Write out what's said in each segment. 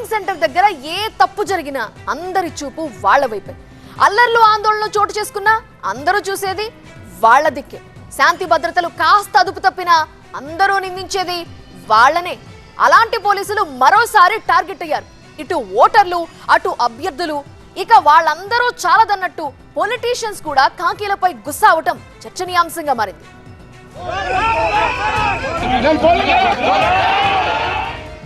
Polling centre దగ్గర ఏ తప్పు జరిగినా అందరి చూపు వాళ్ళ వైపే. అల్లర్లు ఆందోళన చోటు చేసుకున్నా అందరూ చూసేది వాళ్ళ దిక్కే. శాంతి భద్రతలు కాస్త అదుపు తప్పినా అందరూ నిందించేది వాళ్ళనే. అలాంటి పోలీసులు మరోసారి టార్గెట్ అయ్యారు. ఇటు ఓటర్లు అటు అభ్యర్థులు ఇక వాళ్ళందరూ చాలదన్నట్టు పొలిటీషియన్స్ కూడా కాకీలపై గుస్సా అవటం చర్చనీయాంశంగా మారింది.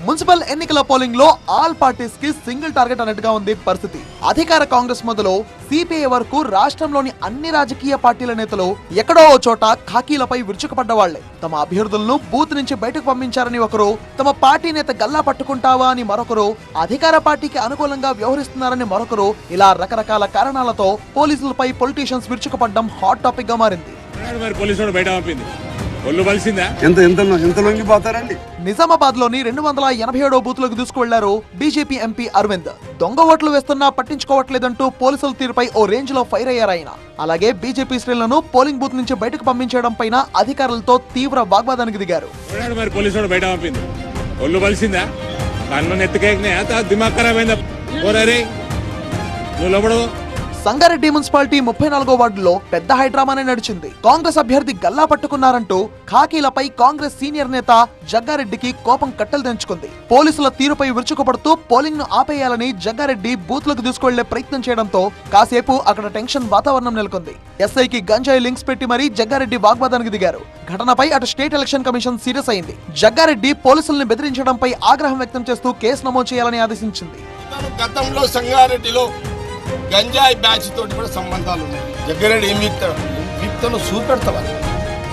మున్సిపల్ ఎన్నికల పోలింగ్లో ఆల్ పార్టీస్కి సింగిల్ టార్గెట్ అన్నట్టుగా ఉంది పరిస్థితి. అధికార కాంగ్రెస్ మొదలు సిపిఐ వరకు రాష్ట్రంలోని అన్ని రాజకీయ పార్టీల నేతలు ఎక్కడో ఓ చోట ఖాకీలపై విరుచుకుపడ్డ వాళ్ళే తమ అభ్యర్థులను బూత్ నుంచి బయటకు పంపించారని ఒకరు తమ పార్టీ నేత గల్లా పట్టుకుంటావా అని మరొకరు అధికార పార్టీకి అనుకూలంగా వ్యవహరిస్తున్నారని మరొకరు ఇలా రకరకాల కారణాలతో పోలీసులపై పొలిటీషియన్స్ విరుచుకుపడ్డం హాట్ టాపిక్గా మారింది పోలీసు బయట పంపింది. ఒళ్ళు ఎంత ఎంత ఎంత లొంగిపోతారండి? నిజామాబాద్లోని రెండు వందల ఎనభై ఏడో బూత్లకు దూసుకువెళ్ళారు బీజేపీ ఎంపీ అరవింద్. దొంగ ఓట్లు వేస్తున్నా పట్టించుకోవట్లేదంటూ పోలీసుల తీరుపై ఓ రేంజ్లో ఫైర్ అయ్యారాయన అలాగే బీజేపీ శ్రేణులను పోలింగ్ బూత్ నుంచి బయటకు పంపించడం పైన అధికారులతో తీవ్ర వాగ్వాదానికి దిగారు. మరి పోలీసు బయట పంపింది. ఒళ్ళు బలిసిందా? కన్ను నెత్తికేకినాయా? దిమాగ్ ఖరాబ్ అయిందా పోరే నువ్వు లోపడు సంగారెడ్డి మున్సిపాలిటీ ముప్పై నాలుగో వార్డులో పెద్ద హైడ్రామానే నడిచింది. కాంగ్రెస్ అభ్యర్థి గల్లా పట్టుకున్నారంటూ ఖాకీలపై కాంగ్రెస్ సీనియర్ నేత జగ్గారెడ్డికి కోపం కట్టలు తెంచుకుంది. పోలీసుల తీరుపై విరుచుకుపడుతూ పోలింగ్ను ఆపేయాలని జగ్గారెడ్డి బూత్లకు దూసుకువెళ్ళే ప్రయత్నం చేయడంతో కాసేపు అక్కడ టెన్షన్ వాతావరణం నెలకొంది. ఎస్ఐకి గంజాయి లింక్స్ పెట్టి మరీ జగ్గారెడ్డి వాగ్వాదానికి దిగారు. ఘటనపై అటు స్టేట్ ఎలక్షన్ కమిషన్ సీరియస్ అయింది. జగ్గారెడ్డి పోలీసుల్ని బెదిరించడంపై ఆగ్రహం వ్యక్తం చేస్తూ కేసు నమోదు చేయాలని ఆదేశించింది. గతంలో సంగారెడ్డిలో గంజాయి బ్యాచ్ తోటి కూడా సంబంధాలు ఉన్నాయి. జగ్గారెడ్డి ఏం వీక్తాడు వీక్తను చూపెడతావా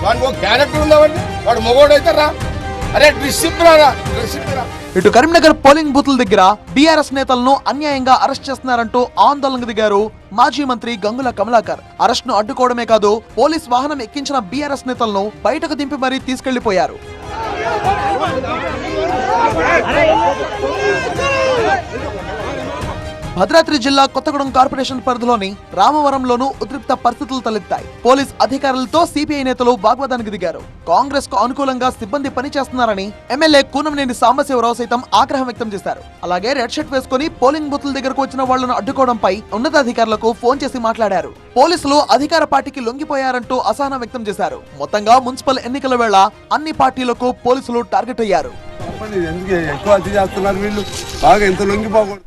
వాడికి ఒక క్యారెక్టర్ ఉందావండి వాడు మొగోడైతే రా. అరే డ్రెస్సింగ్ రా డ్రెస్సింగ్ రా. ఇటు కరీంనగర్ పోలింగ్ బూతుల దగ్గర బీఆర్ఎస్ నేతలను అన్యాయంగా అరెస్ట్ చేస్తున్నారంటూ ఆందోళనకు దిగారు మాజీ మంత్రి గంగుల కమలాకర్. అరెస్ట్ను అడ్డుకోవడమే కాదు పోలీస్ వాహనం ఎక్కించిన బీఆర్ఎస్ నేతలను బయటకు దింపి మరీ తీసుకెళ్ళిపోయారు. భద్రాద్రి జిల్లా కొత్తగూడెం కార్పొరేషన్ పరిధిలోని రామవరంలోనూ ఉద్రిక్త పరిస్థితులు తలెత్తాయి. పోలీస్ అధికారులతో సిపిఐ నేతలు వాగ్వాదానికి దిగారు. కాంగ్రెస్కు అనుకూలంగా సిబ్బంది పనిచేస్తున్నారని ఎమ్మెల్యే కూనంనేని సాంబశివరావు సైతం ఆగ్రహం వ్యక్తం చేశారు. అలాగే రెడ్ షర్ట్ వేసుకుని పోలింగ్ బూత్ల దగ్గరకు వచ్చిన వాళ్ళను అడ్డుకోవడంపై ఉన్నతాధికారులకు ఫోన్ చేసి మాట్లాడారు. పోలీసులు అధికార పార్టీకి లొంగిపోయారంటూ అసహనం వ్యక్తం చేశారు. మొత్తంగా మున్సిపల్ ఎన్నికల వేళ అన్ని పార్టీలకు పోలీసులు టార్గెట్ అయ్యారు. ఎక్కువ చేస్తున్నారు వీళ్ళు? బాగా ఎంత లొంగిపోకూడదు.